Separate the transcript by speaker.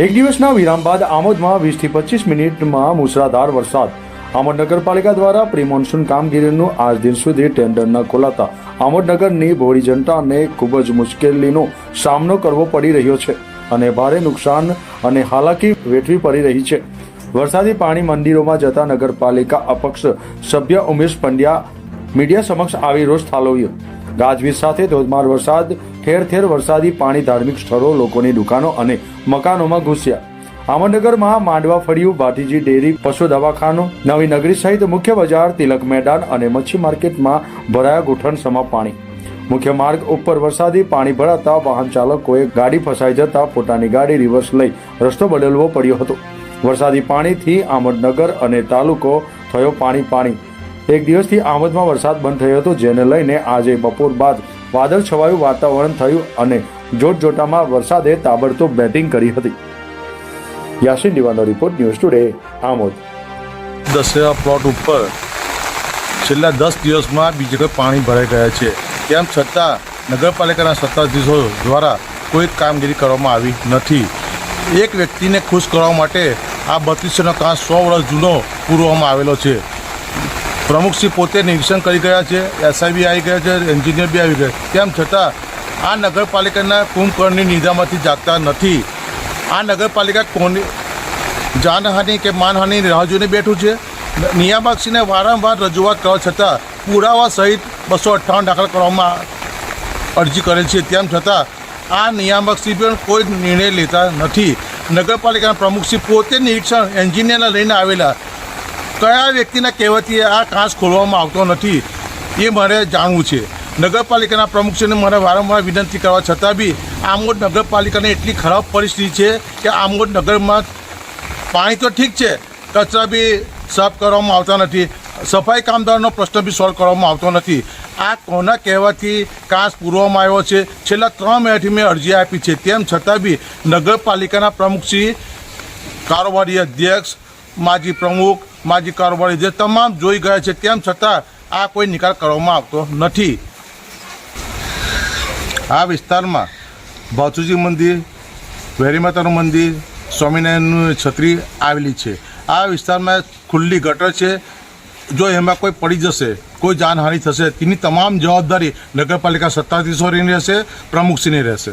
Speaker 1: એક દિવસના વિરામ બાદ આમોદમાં વીસથી પચીસ મિનિટમાં મુસળાધાર વરસાદ. આમોદ નગરપાલિકા દ્વારા પ્રી મોન્સૂન કામગીરીનું આજ દિન સુધી ટેન્ડર ન ખોલાતા આમોદ નગરની ભોળી જનતાને ખૂબ જ મુશ્કેલીનો સામનો કરવો પડી રહ્યો છે અને ભારે નુકસાન અને હાલાકી વેઠવી પડી રહી છે. વરસાદી પાણી મંદિરોમાં જતા નગરપાલિકા અપક્ષ સભ્ય ઉમેશ પંડ્યા મીડિયા સમક્ષ આવી રોષ ઠાલવ્યો. ગાજવીજ સાથે ધોધમાર વરસાદ, ઠેર ઠેર વરસાદી પાણી ધાર્મિક સ્થળો, લોકોની દુકાનો અને મકાનોમાં ઘૂસ્યા. આમદનગરમાં માંડવા ફળિયું, ભાટીજી ડેરી, પશુ દવાખાનું, નવી નગરી સહિત મુખ્ય બજાર, તિલક મેદાન અને મચ્છી માર્કેટમાં ભરાયા ગુઠણ સમા પાણી. મુખ્ય માર્ગ ઉપર વરસાદી પાણી ભરાતા વાહન ચાલકોએ ગાડી ફસાઈ જતા પોતાની ગાડી રિવર્સ લઈ રસ્તો બદલવો પડ્યો હતો. વરસાદી પાણીથી આમદનગર અને તાલુકો થયો પાણી પાણી. એક દિવસથી આમદમાં વરસાદ બંધ થયો હતો, જેને લઈને આજે બપોર બાદ વાદળ છવાયું વાતાવરણ થયું અને જોતજોતામાં વરસાદે તાબડતોબ બેટિંગ કરી હતી. યાસીન દિવાનો report, news today, Amod.
Speaker 2: Dussehra plot ઉપર છેલ્લા દસ દિવસમાં બીજે કોઈ પાણી ભરાઈ ગયા છે. તેમ છતાં નગરપાલિકાના સત્તાધીશો દ્વારા કોઈ કામગીરી કરવામાં આવી નથી. એક વ્યક્તિને ખુશ કરવા માટે આ બત્રીસોનો કાં સો વર્ષ જૂનો પૂરવામાં આવેલો છે. પ્રમુખશ્રી પોતે નિરીક્ષણ કરી ગયા છે એસઆઈ બી આવી ગયા છે, એન્જિનિયર બી આવી ગયા તેમ છતાં આ નગરપાલિકાના કુંભકર્ણની નિદામાંથી જાગતા નથી. આ નગરપાલિકા કોની જાનહાનિ કે માનહાનિની રાહ જોઈને બેઠું છે? નિયામકશ્રીને વારંવાર રજૂઆત કરવા છતાં પુરાવા સહિત બસો અઠ્ઠાવન દાખલ કરવામાં અરજી કરેલ છે. તેમ છતાં આ નિયામકશ્રી પણ કોઈ નિર્ણય લેતા નથી. નગરપાલિકાના પ્રમુખશ્રી પોતે નિરીક્ષણ એન્જિનિયરને લઈને આવેલા કયા વ્યક્તિના કહેવાથી આ કાંસ ખોલવામાં આવતો નથી એ મારે જાણવું છે. નગરપાલિકાના પ્રમુખશ્રીને મારે વારંવાર વિનંતી કરવા છતાં બી આમોદ નગરપાલિકાની એટલી ખરાબ પરિસ્થિતિ છે કે આમોદ નગરમાં પાણી તો ઠીક છે, કચરા બી સાફ કરવામાં આવતા નથી, સફાઈ કામદારનો પ્રશ્ન બી સોલ્વ કરવામાં આવતો નથી. આ કોના કહેવાથી કાંસ પૂરવામાં આવ્યો છે? છેલ્લા ત્રણ મહિનાથી મેં અરજી આપી છે. તેમ છતાં બી નગરપાલિકાના પ્રમુખશ્રી, કારોબારી અધ્યક્ષ માજી પ્રમુખ, માજી કારોબારી જે તમામ જોઈ ગયા છે, તેમ છતાં આ કોઈ નિકાલ કરવામાં આવતો નથી. આ વિસ્તારમાં ભાથુજી મંદિર, વેરી માતાનું મંદિર, સ્વામિનારાયણનું છત્રી આવેલી છે. આ વિસ્તારમાં ખુલ્લી ગટર છે. જો એમાં કોઈ પડી જશે, કોઈ જાનહાનિ થશે, તેની તમામ જવાબદારી નગરપાલિકા સત્તાધીશોની રહેશે, પ્રમુખશ્રીની રહેશે.